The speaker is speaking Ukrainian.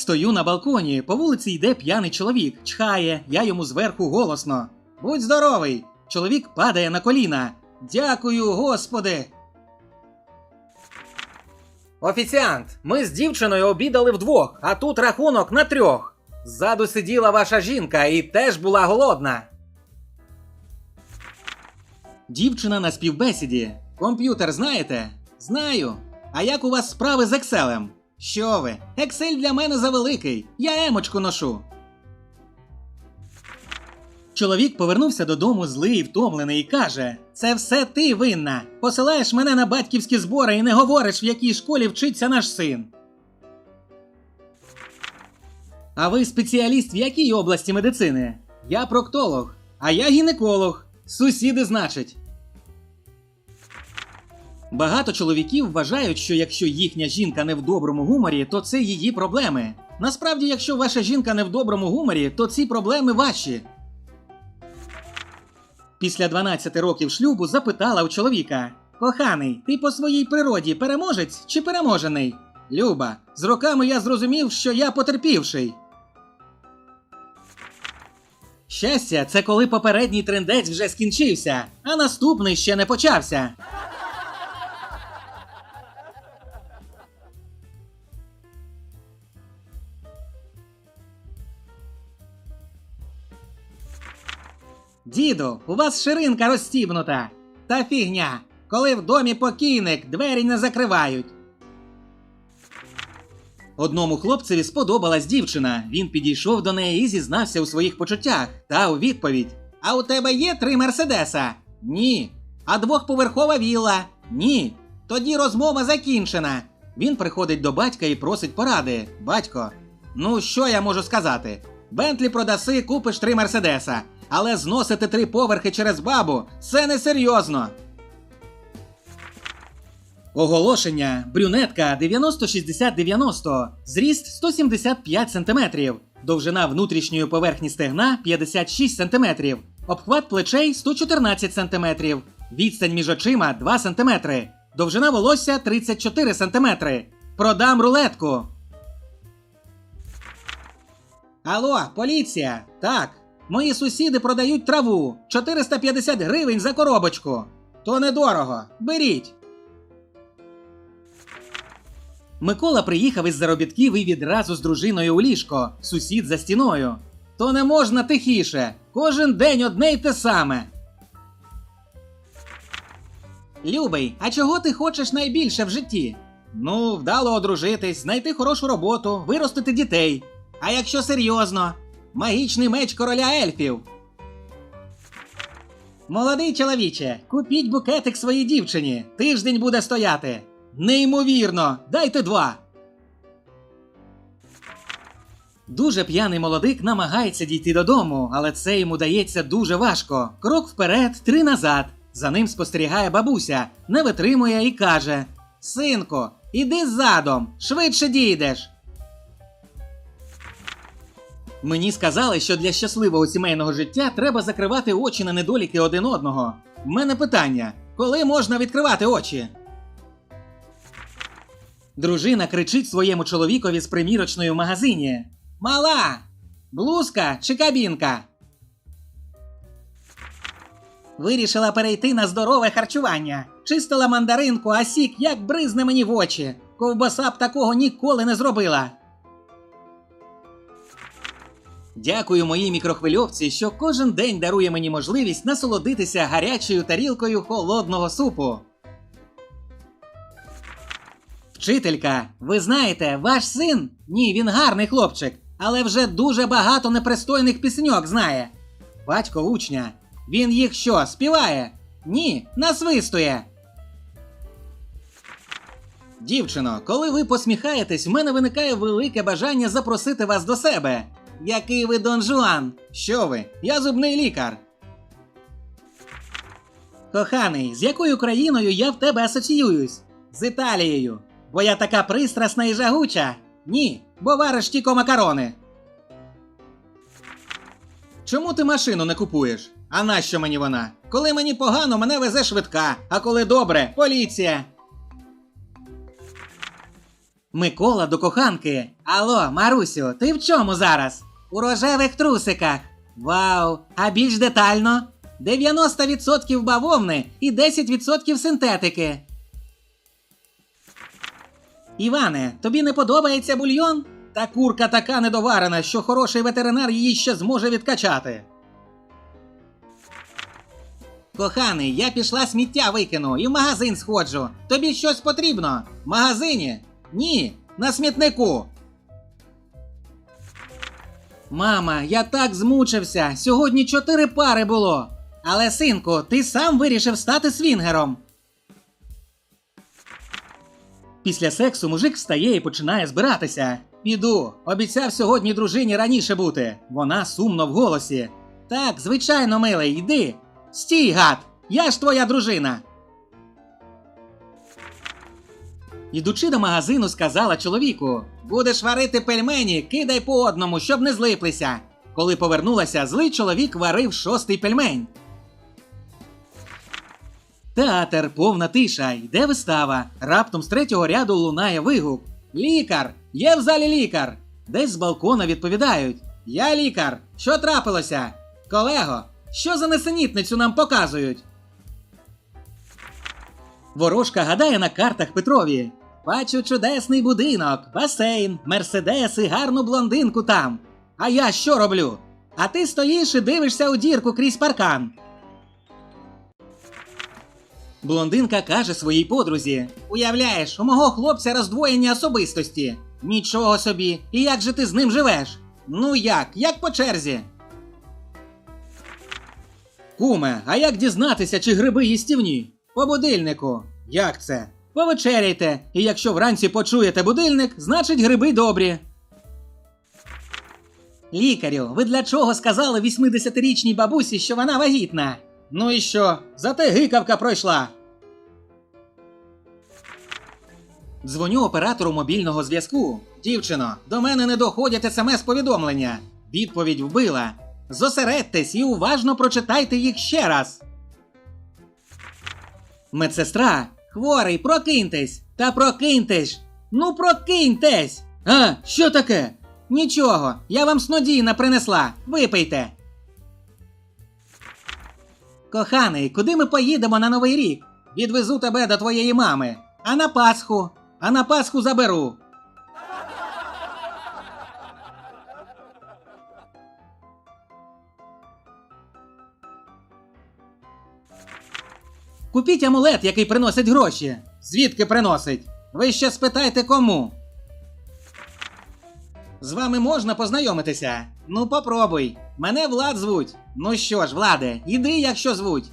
Стою на балконі, по вулиці йде п'яний чоловік, чхає, я йому зверху голосно. Будь здоровий! Чоловік падає на коліна. Дякую, господи. Офіціант, ми з дівчиною обідали вдвох, а тут рахунок на трьох. Ззаду сиділа ваша жінка і теж була голодна. Дівчина на співбесіді. Комп'ютер знаєте? Знаю. А як у вас справи з Екселем? Що ви? Ексель для мене завеликий. Я емочку ношу. Чоловік повернувся додому злий і втомлений і каже: Це все ти винна. Посилаєш мене на батьківські збори і не говориш, в якій школі вчиться наш син. А ви спеціаліст в якій області медицини? Я проктолог, а я гінеколог. Сусіди, значить. Багато чоловіків вважають, що якщо їхня жінка не в доброму гуморі, то це її проблеми. Насправді, якщо ваша жінка не в доброму гуморі, то ці проблеми ваші. Після 12 років шлюбу запитала у чоловіка: Коханий, ти по своїй природі переможець чи переможений? Люба, з роками я зрозумів, що я потерпівший. Щастя, це коли попередній трендець вже скінчився, а наступний ще не почався. Діду, у вас ширинка розстібнута. Та фігня. Коли в домі покійник, двері не закривають. Одному хлопцеві сподобалась дівчина. Він підійшов до неї і зізнався у своїх почуттях. Та у відповідь: А у тебе є три мерседеса? Ні. А двохповерхова вілла? Ні. Тоді розмова закінчена. Він приходить до батька і просить поради. Батько, ну що я можу сказати? Бентлі продаси, купиш три мерседеса. Але зносити три поверхи через бабу це несерйозно. Оголошення. Брюнетка 90-60-90. Зріст 175 см. Довжина внутрішньої поверхні стегна 56 см. Обхват плечей 114 см. Відстань між очима 2 см. Довжина волосся 34 см. Продам рулетку. Алло, поліція. Так. Мої сусіди продають траву 450 гривень за коробочку. То недорого. Беріть. Микола приїхав із заробітків і відразу з дружиною у ліжко, сусід за стіною. То не можна тихіше. Кожен день одне й те саме. Любий, а чого ти хочеш найбільше в житті? Ну, вдало одружитись, знайти хорошу роботу, виростити дітей. А якщо серйозно, магічний меч короля ельфів. Молодий чоловіче, купіть букетик своїй дівчині. Тиждень буде стояти. Неймовірно, дайте два. Дуже п'яний молодик намагається дійти додому, але це йому дається дуже важко. Крок вперед, три назад. За ним спостерігає бабуся, не витримує і каже: Синку, іди ззадом, швидше дійдеш. Мені сказали, що для щасливого сімейного життя треба закривати очі на недоліки один одного. В мене питання: коли можна відкривати очі? Дружина кричить своєму чоловікові з примірочної в магазині: Мала! Блузка чи кабінка? Вирішила перейти на здорове харчування. Чистила мандаринку, а сік як бризне мені в очі. Ковбаса б такого ніколи не зробила. Дякую моїй мікрохвильовці, що кожен день дарує мені можливість насолодитися гарячою тарілкою холодного супу. Вчителька, ви знаєте, ваш син? Ні, він гарний хлопчик, але вже дуже багато непристойних пісеньок знає. Батько учня. Він їх що, співає? Ні, насвистує. Дівчино, коли ви посміхаєтесь, в мене виникає велике бажання запросити вас до себе. Який ви Дон Жуан? Що ви? Я зубний лікар. Коханий, з якою країною я в тебе асоціююсь? З Італією. Бо я така пристрасна і жагуча. Ні, бо вариш тільки макарони. Чому ти машину не купуєш? А нащо мені вона? Коли мені погано, мене везе швидка, а коли добре поліція. Микола до коханки. Алло, Марусю, ти в чому зараз? У рожевих трусиках. Вау! А більш детально? 90% бавовни і 10% синтетики. Іване, тобі не подобається бульйон? Та курка така недоварена, що хороший ветеринар її ще зможе відкачати. Коханий, я пішла сміття викину і в магазин сходжу. Тобі щось потрібно? В магазині? Ні, на смітнику. Мама, я так змучився. Сьогодні чотири пари було. Але, синку, ти сам вирішив стати свінгером. Після сексу мужик встає і починає збиратися. Піду, обіцяв сьогодні дружині раніше бути. Вона сумно в голосі. Так, звичайно, милий, йди. Стій, гад! Я ж твоя дружина. Ідучи до магазину, сказала чоловіку: Будеш варити пельмені, кидай по одному, щоб не злиплися. Коли повернулася, злий чоловік варив шостий пельмень. Театр, повна тиша, йде вистава. Раптом з третього ряду лунає вигук. Лікар! Є в залі лікар! Десь з балкона відповідають: Я лікар! Що трапилося? Колего, що за несенітницю нам показують? Ворожка гадає на картах Петрові. Бачу чудесний будинок, басейн, мерседес і гарну блондинку там. А я що роблю? А ти стоїш і дивишся у дірку крізь паркан. Блондинка каже своїй подрузі: Уявляєш, у мого хлопця роздвоєння особистості. Нічого собі, і як же ти з ним живеш? Ну як, як по черзі? Куме, а як дізнатися, чи гриби їстівні? По будильнику. Як це? Повечеряйте, і якщо вранці почуєте будильник, значить гриби добрі. Лікарю, ви для чого сказали 80-річній бабусі, що вона вагітна? Ну і що? Зате гикавка пройшла. Дзвоню оператору мобільного зв'язку. Дівчино, до мене не доходять смс-повідомлення. Відповідь вбила. Зосередьтесь і уважно прочитайте їх ще раз. Медсестра, хворий, прокиньтесь! Та прокиньтесь! Ну прокиньтесь! А, що таке? Нічого, я вам снодійна принесла. Випийте. Коханий, куди ми поїдемо на Новий рік? Відвезу тебе до твоєї мами. А на Пасху? А на Пасху заберу. Купіть амулет, який приносить гроші. Звідки приносить? Ви ще спитайте кому. З вами можна познайомитися. Ну попробуй. Мене Влад звуть. Ну що ж, Владе, іди, якщо звуть.